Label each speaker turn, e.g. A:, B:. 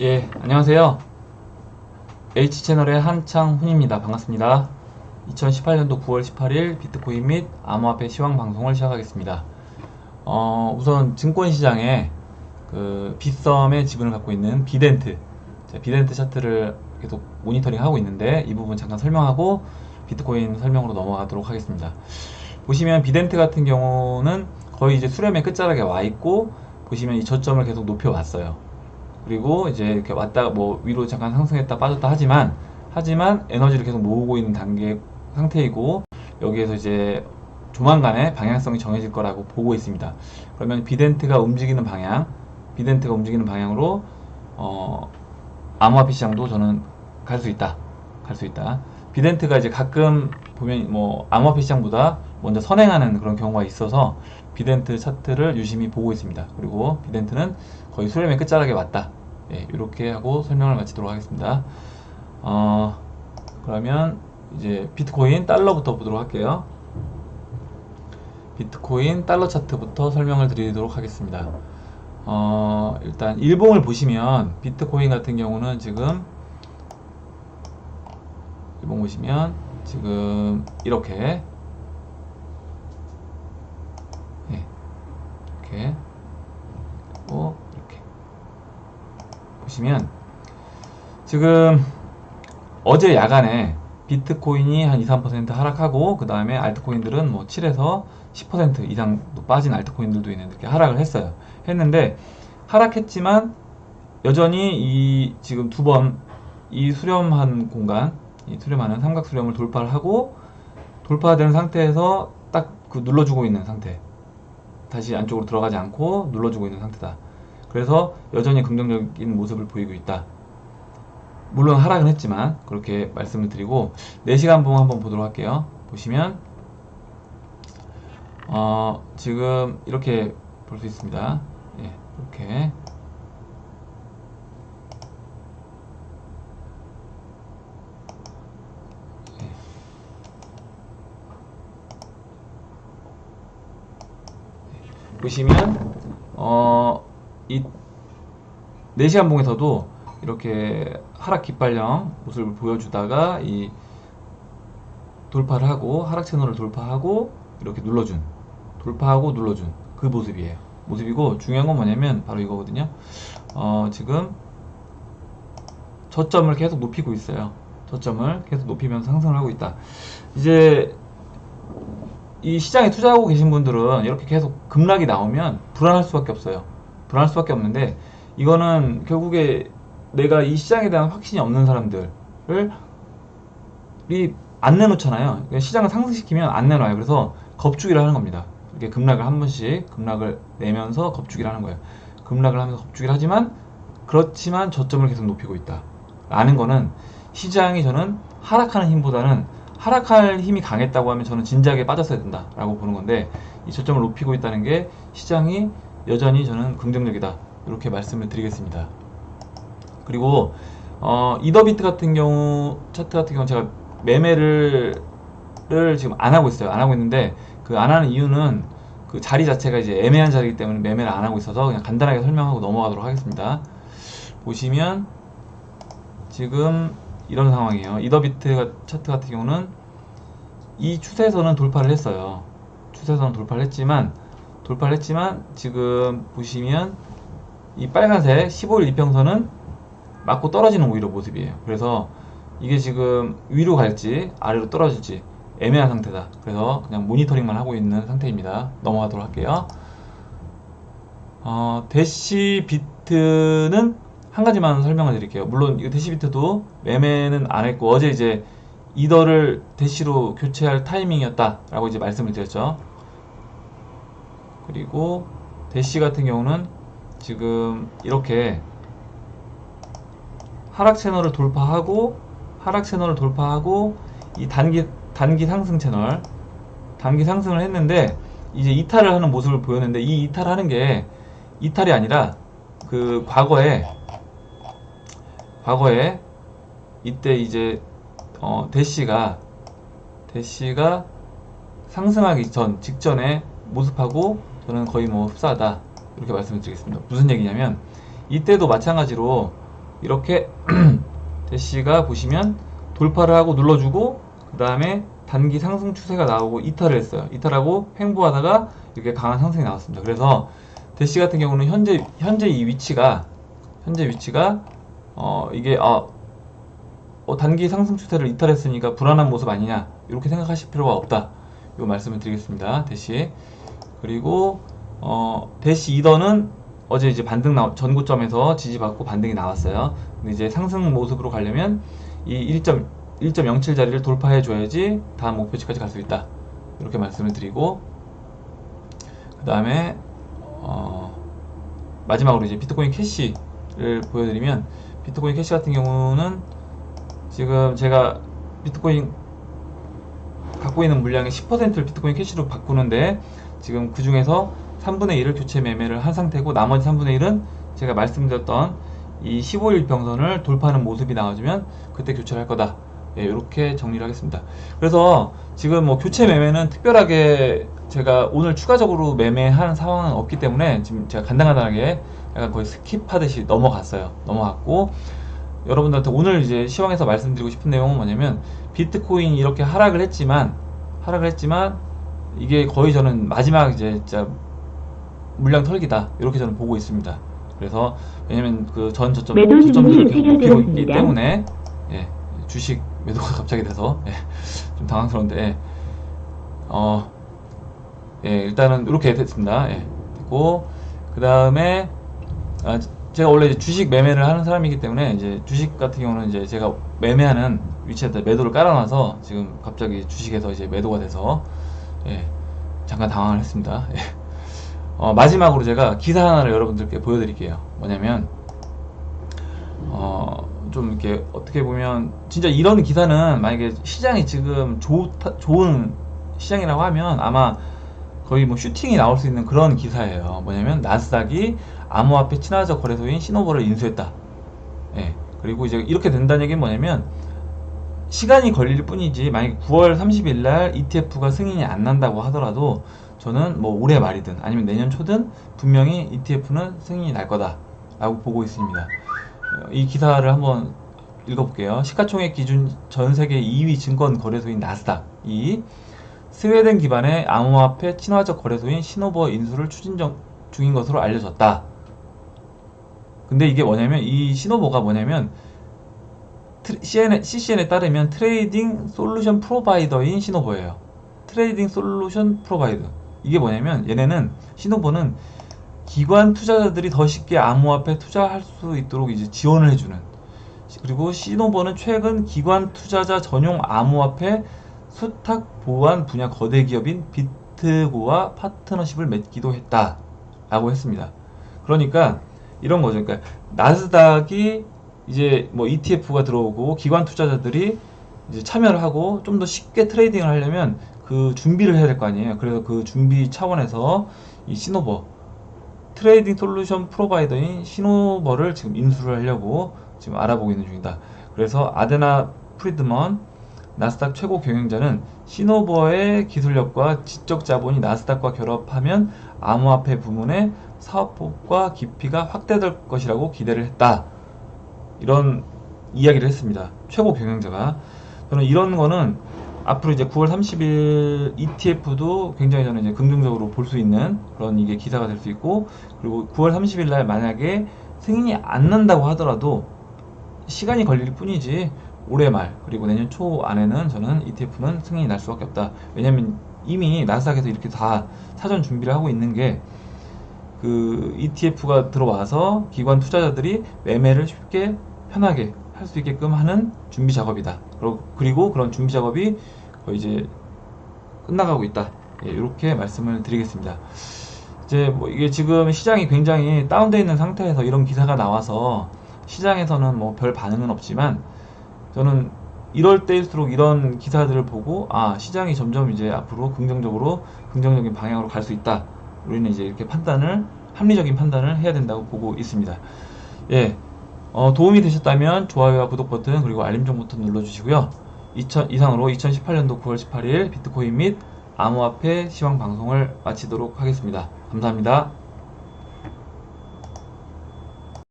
A: 예, 안녕하세요. H채널의 한창훈입니다. 반갑습니다. 2018년도 9월 18일 비트코인 및 암호화폐 시황 방송을 시작하겠습니다. 어, 우선 증권시장에 그 빗썸의 지분을 갖고 있는 비덴트, 비덴트 차트를 계속 모니터링 하고 있는데 이 부분 잠깐 설명하고 비트코인 설명으로 넘어가도록 하겠습니다. 보시면 비덴트 같은 경우는 거의 이제 수렴의 끝자락에 와 있고 보시면 이 저점을 계속 높여 왔어요. 그리고 이제 이렇게 왔다가 뭐 위로 잠깐 상승했다 빠졌다 하지만 하지만 에너지를 계속 모으고 있는 단계 상태이고 여기에서 이제 조만간에 방향성이 정해질 거라고 보고 있습니다. 그러면 비덴트가 움직이는 방향, 비덴트가 움직이는 방향으로 어, 암호화폐 시장도 저는 갈 수 있다. 갈 수 있다. 비덴트가 이제 가끔 보면 뭐 암호화폐 시장보다 먼저 선행하는 그런 경우가 있어서 비덴트 차트를 유심히 보고 있습니다. 그리고 비덴트는 거의 수렴의 끝자락에 왔다. 예, 이렇게 하고 설명을 마치도록 하겠습니다. 어, 그러면 이제 비트코인 달러부터 보도록 할게요. 비트코인 달러 차트부터 설명을 드리도록 하겠습니다. 어, 일단 일봉을 보시면 비트코인 같은 경우는 지금 일봉 보시면 지금 이렇게 이렇게 그리고 이렇게 보시면 지금 어제 야간에 비트코인이 한 2, 3% 하락하고 그 다음에 알트코인들은 뭐 7에서 10% 이상도 빠진 알트코인들도 있는데 이렇게 하락을 했어요. 했는데 하락했지만 여전히 이 지금 두 번 이 수렴한 공간, 이 수렴하는 삼각 수렴을 돌파를 하고 돌파된 상태에서 딱 그 눌러주고 있는 상태. 다시 안쪽으로 들어가지 않고 눌러주고 있는 상태다. 그래서 여전히 긍정적인 모습을 보이고 있다. 물론 하락은 했지만 그렇게 말씀을 드리고 4시간 봉 한번 보도록 할게요. 보시면 어, 지금 이렇게 볼 수 있습니다. 예, 이렇게 보시면 어, 이 4시간 봉에서도 이렇게 하락 깃발령 모습을 보여주다가 이 돌파를 하고 하락 채널을 돌파하고 이렇게 눌러준 돌파하고 눌러준 그 모습이에요. 모습이고 중요한 건 뭐냐면 바로 이거거든요. 어, 지금 저점을 계속 높이고 있어요. 저점을 계속 높이면서 상승을 하고 있다. 이제 이 시장에 투자하고 계신 분들은 이렇게 계속 급락이 나오면 불안할 수밖에 없어요 불안할 수밖에 없는데 이거는 결국에 내가 이 시장에 대한 확신이 없는 사람들을 안 내놓잖아요. 그러니까 시장을 상승시키면 안 내놔요. 그래서 겁주기를 하는 겁니다. 이렇게 급락을 한 번씩 급락을 내면서 겁주기를 하는 거예요. 급락을 하면서 겁주기를 하지만 그렇지만 저점을 계속 높이고 있다. 라는 거는 시장이 저는 하락하는 힘보다는 하락할 힘이 강했다고 하면 저는 진작에 빠졌어야 된다라고 보는 건데 이 저점을 높이고 있다는 게 시장이 여전히 저는 긍정적이다. 이렇게 말씀을 드리겠습니다. 그리고 어, 이더비트 같은 경우 차트 같은 경우 제가 매매를 를 지금 안 하고 있어요. 안 하고 있는데 그 안 하는 이유는 그 자리 자체가 이제 애매한 자리이기 때문에 매매를 안 하고 있어서 그냥 간단하게 설명하고 넘어가도록 하겠습니다. 보시면 지금 이런 상황이에요. 이더비트 차트 같은 경우는 이 추세선은 돌파를 했어요. 추세선은 돌파를 했지만 돌파를 했지만 지금 보시면 이 빨간색 15일 이평선은 맞고 떨어지는 오히려 모습이에요. 그래서 이게 지금 위로 갈지 아래로 떨어질지 애매한 상태다. 그래서 그냥 모니터링만 하고 있는 상태입니다. 넘어가도록 할게요. 어, 대시 비트는 한 가지만 설명을 드릴게요. 물론 이 대시 비트도 매매는 안 했고 어제 이제 이더를 대시로 교체할 타이밍이었다라고 이제 말씀을 드렸죠. 그리고 대시 같은 경우는 지금 이렇게 하락 채널을 돌파하고 하락 채널을 돌파하고 이 단기 단기 상승 채널 단기 상승을 했는데 이제 이탈을 하는 모습을 보였는데 이 이탈하는 게 이탈이 아니라 그 과거에 과거에 이때 이제 어 대시가 대시가 상승하기 전 직전에 모습하고 저는 거의 뭐 흡사하다 이렇게 말씀을 드리겠습니다. 무슨 얘기냐면 이때도 마찬가지로 이렇게 대시가 보시면 돌파를 하고 눌러주고 그 다음에 단기 상승 추세가 나오고 이탈을 했어요. 이탈하고 횡보하다가 이렇게 강한 상승이 나왔습니다. 그래서 대시 같은 경우는 현재 현재 이 위치가 현재 위치가 어 이게 아 어, 단기 상승 추세를 이탈했으니까 불안한 모습 아니냐 이렇게 생각하실 필요가 없다. 이 말씀을 드리겠습니다. 대시 그리고 어, 대시 이더는 어제 이제 반등 나 전고점에서 지지받고 반등이 나왔어요. 근데 이제 상승 모습으로 가려면 이 1점 1.07 자리를 돌파해 줘야지 다음 목표치까지 갈 수 있다. 이렇게 말씀을 드리고 그 다음에 어, 마지막으로 이제 비트코인 캐시를 보여드리면 비트코인 캐시 같은 경우는 지금 제가 비트코인 갖고 있는 물량의 10%를 비트코인 캐시로 바꾸는데 지금 그 중에서 3분의 1을 교체 매매를 한 상태고 나머지 3분의 1은 제가 말씀드렸던 이 15일 병선을 돌파하는 모습이 나와주면 그때 교체를 할 거다. 예, 이렇게 정리를 하겠습니다. 그래서 지금 뭐 교체 매매는 특별하게 제가 오늘 추가적으로 매매한 상황은 없기 때문에 지금 제가 간단간단하게 약간 거의 스킵하듯이 넘어갔어요. 넘어갔고 여러분들한테 오늘 이제 시황에서 말씀드리고 싶은 내용은 뭐냐면 비트코인이 이렇게 하락을 했지만 하락을 했지만 이게 거의 저는 마지막 이제 진짜 물량 털기다 이렇게 저는 보고 있습니다. 그래서 왜냐면 그 전 저점 저점들을
B: 주문이
A: 계속 높이고 있기. 때문에 예, 주식 매도가 갑자기 돼서 예, 좀 당황스러운데 예. 어, 예, 일단은 이렇게 됐습니다. 예, 됐고 그 다음에 아, 제가 원래 주식 매매를 하는 사람이기 때문에 이제 주식 같은 경우는 이제 제가 매매하는 위치에다 매도를 깔아놔서 지금 갑자기 주식에서 이제 매도가 돼서 예, 잠깐 당황을 했습니다. 예. 어, 마지막으로 제가 기사 하나를 여러분들께 보여드릴게요. 뭐냐면 어, 좀 이렇게 어떻게 보면 진짜 이런 기사는 만약에 시장이 지금 좋다, 좋은 시장이라고 하면 아마 거의 뭐 슈팅이 나올 수 있는 그런 기사예요. 뭐냐면 나스닥이 암호화폐 친화적 거래소인 시노버를 인수했다. 예. 그리고 이제 이렇게 된다는 얘기는 뭐냐면 시간이 걸릴 뿐이지 만약에 9월 30일 날 ETF가 승인이 안 난다고 하더라도 저는 뭐 올해 말이든 아니면 내년 초든 분명히 ETF는 승인이 날 거다라고 보고 있습니다. 어, 이 기사를 한번 읽어볼게요. 시가총액 기준 전 세계 2위 증권 거래소인 나스닥이 스웨덴 기반의 암호화폐 친화적 거래소인 시노버 인수를 추진 중- 중인 것으로 알려졌다. 근데 이게 뭐냐면 이 시노버가 뭐냐면 CCN에 따르면 트레이딩 솔루션 프로바이더인 시노버예요. 트레이딩 솔루션 프로바이더. 이게 뭐냐면 얘네는 시노버는 기관 투자자들이 더 쉽게 암호화폐 투자할 수 있도록 이제 지원을 해주는. 그리고 시노버는 최근 기관 투자자 전용 암호화폐 수탁 보안 분야 거대 기업인 비트고와 파트너십을 맺기도 했다라고 했습니다. 그러니까 이런 거죠. 그러니까 나스닥이 이제 뭐 ETF가 들어오고 기관 투자자들이 이제 참여를 하고 좀 더 쉽게 트레이딩을 하려면 그 준비를 해야 될 거 아니에요. 그래서 그 준비 차원에서 이 시노버 트레이딩 솔루션 프로바이더인 시노버를 지금 인수를 하려고 지금 알아보고 있는 중이다. 그래서 아데나 프리드먼 나스닥 최고 경영자는 시노버의 기술력과 지적 자본이 나스닥과 결합하면 암호화폐 부문의 사업폭과 깊이가 확대될 것이라고 기대를 했다. 이런 이야기를 했습니다. 최고 경영자가. 저는 이런 거는 앞으로 이제 9월 30일 ETF도 굉장히 저는 이제 긍정적으로 볼 수 있는 그런 이게 기사가 될 수 있고 그리고 9월 30일 날 만약에 승인이 안 난다고 하더라도 시간이 걸릴 뿐이지 올해 말 그리고 내년 초 안에는 저는 ETF는 승인이 날 수밖에 없다. 왜냐면 이미 나스닥에서 이렇게 다 사전 준비를 하고 있는 게 그 ETF가 들어와서 기관 투자자들이 매매를 쉽게 편하게 할 수 있게끔 하는 준비 작업이다. 그리고, 그런 준비 작업이 이제 끝나가고 있다. 예, 이렇게 말씀을 드리겠습니다. 이제 뭐 이게 지금 시장이 굉장히 다운되어 있는 상태에서 이런 기사가 나와서 시장에서는 뭐 별 반응은 없지만 저는 이럴 때일수록 이런 기사들을 보고 아 시장이 점점 이제 앞으로 긍정적으로 긍정적인 방향으로 갈 수 있다. 우리는 이제 이렇게 판단을 합리적인 판단을 해야 된다고 보고 있습니다. 예, 어, 도움이 되셨다면 좋아요와 구독 버튼 그리고 알림 정 버튼 눌러주시고요. 2000, 이상으로 2018년도 9월 18일 비트코인 및 암호화폐 시황 방송을 마치도록 하겠습니다. 감사합니다.